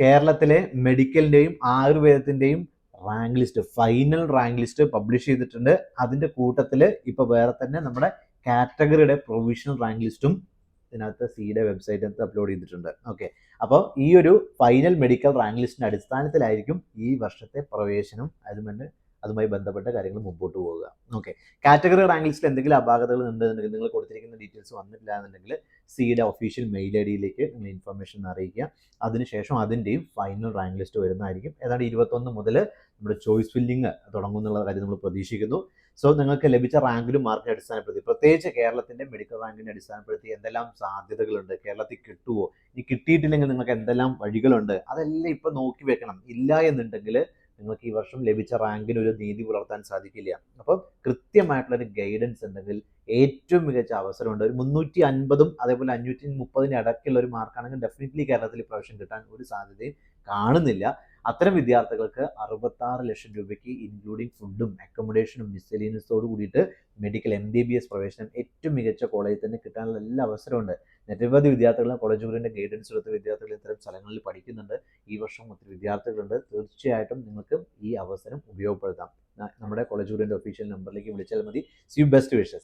കേരളത്തിലെ മെഡിക്കലിന്റെയും ആയുർവേദത്തിന്റെയും rank list final rank list publish ചെയ്തിട്ടുണ്ട്. അതിന്റെ കൂട്ടത്തിൽ ഇപ്പോൾ വേറെ തന്നെ നമ്മുടെ കാറ്റഗറിയുടെ പ്രൊവിഷണൽ റാങ്ക് ലിസ്റ്റും ഇതിനകത്ത് സിയുടെ വെബ്സൈറ്റിനകത്ത് അപ്ലോഡ് ചെയ്തിട്ടുണ്ട്. ഓക്കെ. അപ്പോൾ ഈ ഒരു ഫൈനൽ മെഡിക്കൽ റാങ്ക് ലിസ്റ്റിന്റെ അടിസ്ഥാനത്തിലായിരിക്കും ഈ വർഷത്തെ പ്രവേശനം. അതുമന്നെ അതുമായി ബന്ധപ്പെട്ട കാര്യങ്ങൾ മുമ്പോട്ട് പോവുക. ഓക്കെ കാറ്റഗറി റാങ്ക് ലിസ്റ്റിൽ എന്തെങ്കിലും അപാകതകൾ ഉണ്ടെന്നുണ്ടെങ്കിൽ നിങ്ങൾ കൊടുത്തിരിക്കുന്ന ഡീറ്റെയിൽസ് വന്നിട്ടില്ല എന്നുണ്ടെങ്കിൽ സിയുടെ ഒഫീഷ്യൽ മെയിൽ ഐ ഡിയിലേക്ക് നിങ്ങൾ ഇൻഫർമേഷൻ അറിയിക്കുക. അതിനുശേഷം അതിന്റെയും ഫൈനൽ റാങ്ക് ലിസ്റ്റ് വരുന്നതായിരിക്കും. ഏതാണ്ട് ഇരുപത്തൊന്ന് മുതൽ നമ്മുടെ ചോയ്സ് ഫില്ലിംഗ് തുടങ്ങുന്നുള്ള കാര്യം നമ്മൾ പ്രതീക്ഷിക്കുന്നു. സോ നിങ്ങൾക്ക് ലഭിച്ച റാങ്കിലും മാർക്കിനെ അടിസ്ഥാനപ്പെടുത്തി പ്രത്യേകിച്ച് കേരളത്തിന്റെ മെഡിക്കൽ റാങ്കിനെ അടിസ്ഥാനപ്പെടുത്തി എന്തെല്ലാം സാധ്യതകളുണ്ട് കേരളത്തിൽ കിട്ടുമോ ഇനി കിട്ടിയിട്ടില്ലെങ്കിൽ നിങ്ങൾക്ക് എന്തെല്ലാം വഴികളുണ്ട്? അതെല്ലാം ഇപ്പൊ നോക്കി വെക്കണം. ഇല്ല എന്നുണ്ടെങ്കിൽ നിങ്ങൾക്ക് ഈ വർഷം ലഭിച്ച റാങ്കിന് ഒരു നീതി പുലർത്താൻ സാധിക്കില്ല. അപ്പോൾ കൃത്യമായിട്ടുള്ള ഒരു ഗൈഡൻസ് ഉണ്ടെങ്കിൽ ഏറ്റവും മികച്ച അവസരമുണ്ട്. ഒരു മുന്നൂറ്റി അൻപതും അതേപോലെ അഞ്ഞൂറ്റി മുപ്പതിന് ഇടയ്ക്കുള്ള ഒരു മാർക്കാണെങ്കിൽ ഡെഫിനറ്റ്ലി കേരളത്തിൽ പ്രവേശനം കിട്ടാൻ ഒരു സാധ്യതയും കാണുന്നില്ല. അത്തരം വിദ്യാർത്ഥികൾക്ക് അറുപത്താറ് ലക്ഷം രൂപയ്ക്ക് ഇൻക്ലൂഡിങ് ഫുഡും അക്കോമഡേഷനും മിസ്സലീനിയസോട് കൂടിയിട്ട് medical M B B S പ്രവേശനം ഏറ്റവും മികച്ച കോളേജിൽ തന്നെ കിട്ടാനുള്ള എല്ലാ അവസരമുണ്ട് നിരവധി വിദ്യാർത്ഥികളെ കോളേജ് ഗുരുവിന്റെ ഗൈഡൻസ് എടുത്ത് വിദ്യാർത്ഥികൾ ഇത്തരം സ്ഥലങ്ങളിൽ പഠിക്കുന്നുണ്ട്. ഈ വർഷം ഒത്തിരി വിദ്യാർത്ഥികളുണ്ട്. തീർച്ചയായിട്ടും നിങ്ങൾക്ക് ഈ അവസരം ഉപയോഗപ്പെടുത്താം. നമ്മുടെ കോളേജ് ഗുരുവിന്റെ ഒഫീഷ്യൽ നമ്പറിലേക്ക് വിളിച്ചാൽ മതി. C best wishes